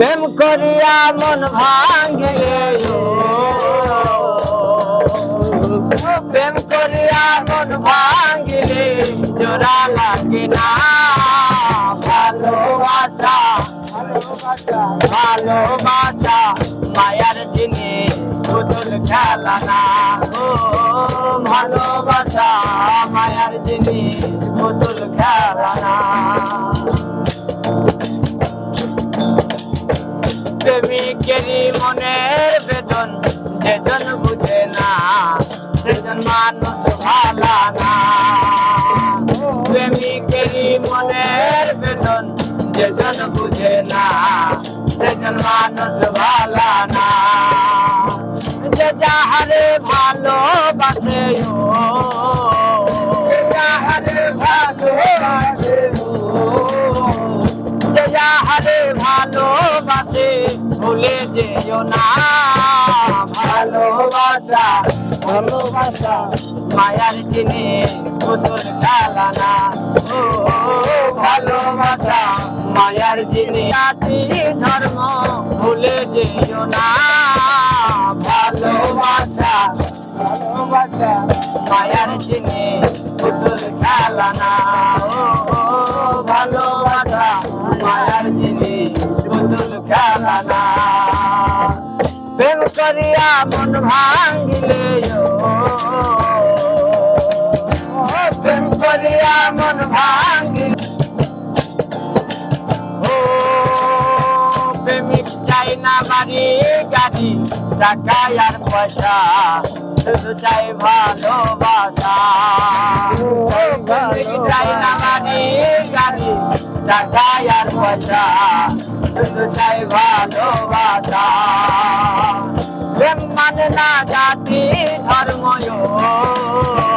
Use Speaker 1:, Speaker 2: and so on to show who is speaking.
Speaker 1: প্রেম করিয়া মন ভাঙে প্রেম করিয়া মন ভাঙিলে জোড়া লাগে না। ভালোবাসা ভালোবাসা, মায়ার জিনিস পুতুল খেলা না। ও, ভালোবাসা, মায়ার জিনিস পুতুল খেলা না। প্রেমিকেরই মনের বেদন যেজন বুঝে না সেজন মানুষ ভালা না। প্রেমিকেরই মনের বেদন যেজন বুঝে না সেজন মানুষ ভালা না। যে যাহারে ভালোবাসে ও ভুলে যেও না। ভালোবাসা ভালোবাসা, মায়ার জিনিস পুতুল খেলা না ও, ভালোবাসা, মায়ার জিনিস জাতি, ধর্ম ভুলে যেও না। ভালোবাসা ভালোবাসা, মায়ার জিনিস পুতুল খেলা না ও, ভালোবাসা, মায়ার জিনিস পুতুল খেলা না প্রেম করিয়া মন ভাঙিলে ও। প্রেম করিয়া মন ভাঙিলে ও। প্রেমিক চাই না বাড়ি, গাড়ি, টাকা আর পয়সা, শুধু চাই ভালোবাসা। প্রেমিক চাই না বাড়ি, গাড়ি, টাকা আর পয়সা, শুধু চাই ভালোবাসা ধর্ময়